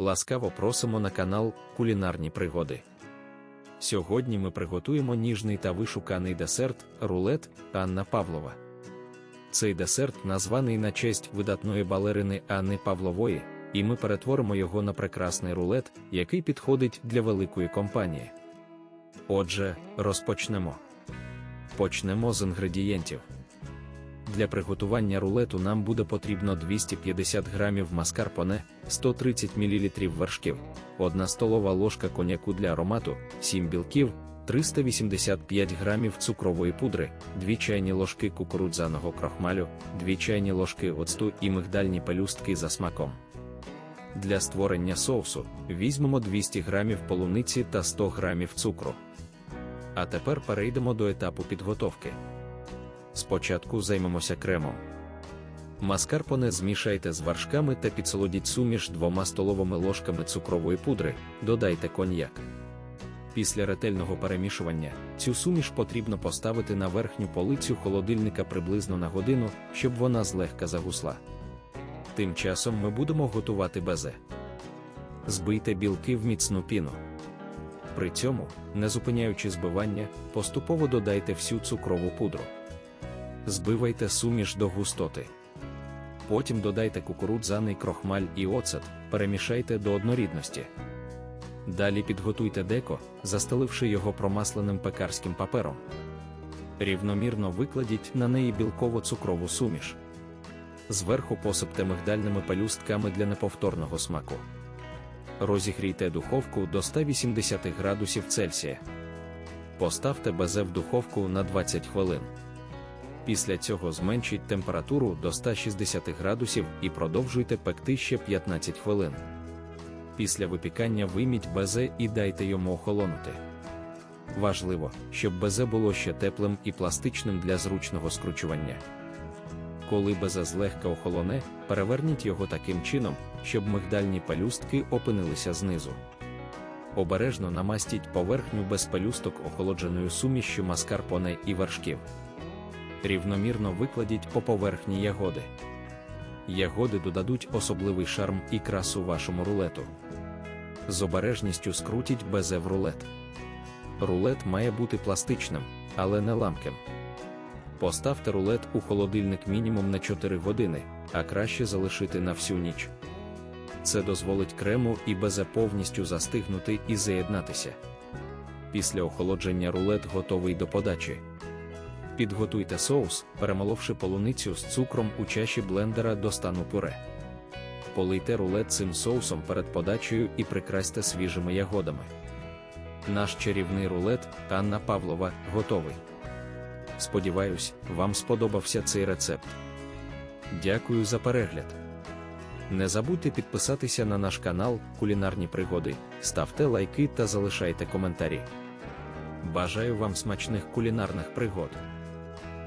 Ласкаво просимо на канал Кулінарні пригоди. Сьогодні ми приготуємо ніжний та вишуканий десерт рулет Анна Павлова. Цей десерт названий на честь видатної балерини Анни Павлової, і ми перетворимо його на прекрасний рулет, який підходить для великої компанії. Отже, розпочнемо. Почнемо з інгредієнтів. Для приготування рулету нам буде потрібно 250 г маскарпоне, 130 мл вершків, 1 столова ложка коньяку для аромату, 7 білків, 385 г цукрової пудри, 2 чайні ложки кукурудзяного крохмалю, 2 чайні ложки оцту і мигдальні пелюстки за смаком. Для створення соусу візьмемо 200 г полуниці та 100 г цукру. А тепер перейдемо до етапу підготовки. Спочатку займемося кремом. Маскарпоне змішайте з вершками та підсолодіть суміш двома столовими ложками цукрової пудри, додайте коньяк. Після ретельного перемішування цю суміш потрібно поставити на верхню полицю холодильника приблизно на годину, щоб вона злегка загусла. Тим часом ми будемо готувати безе. Збийте білки в міцну піну. При цьому, не зупиняючи збивання, поступово додайте всю цукрову пудру. Збивайте суміш до густоти. Потім додайте кукурудзяний крохмаль і оцет, перемішайте до однорідності. Далі підготуйте деко, застеливши його промасленим пекарським папером. Рівномірно викладіть на неї білково-цукрову суміш. Зверху посипте мигдальними пелюстками для неповторного смаку. Розігрійте духовку до 180 градусів Цельсія. Поставте безе в духовку на 20 хвилин. Після цього зменшіть температуру до 160 градусів і продовжуйте пекти ще 15 хвилин. Після випікання вийміть безе і дайте йому охолонути. Важливо, щоб безе було ще теплим і пластичним для зручного скручування. Коли безе злегка охолоне, переверніть його таким чином, щоб мигдальні пелюстки опинилися знизу. Обережно намастіть поверхню без пелюсток охолодженою сумішю маскарпоне і вершків рівномірно викладіть по поверхні ягоди. Ягоди додадуть особливий шарм і красу вашому рулету. З обережністю скрутіть безе в рулет. Рулет має бути пластичним, але не ламким. Поставте рулет у холодильник мінімум на 4 години, а краще залишити на всю ніч. Це дозволить крему і безе повністю застигнути і заєднатися. Після охолодження рулет готовий до подачі. Підготуйте соус, перемоловши полуницю з цукром у чаші блендера до стану пюре. Полийте рулет цим соусом перед подачею і прикрасьте свіжими ягодами. Наш чарівний рулет Анна Павлова готовий. Сподіваюсь, вам сподобався цей рецепт. Дякую за перегляд. Не забудьте підписатися на наш канал Кулінарні пригоди, ставте лайки та залишайте коментарі. Бажаю вам смачних кулінарних пригод!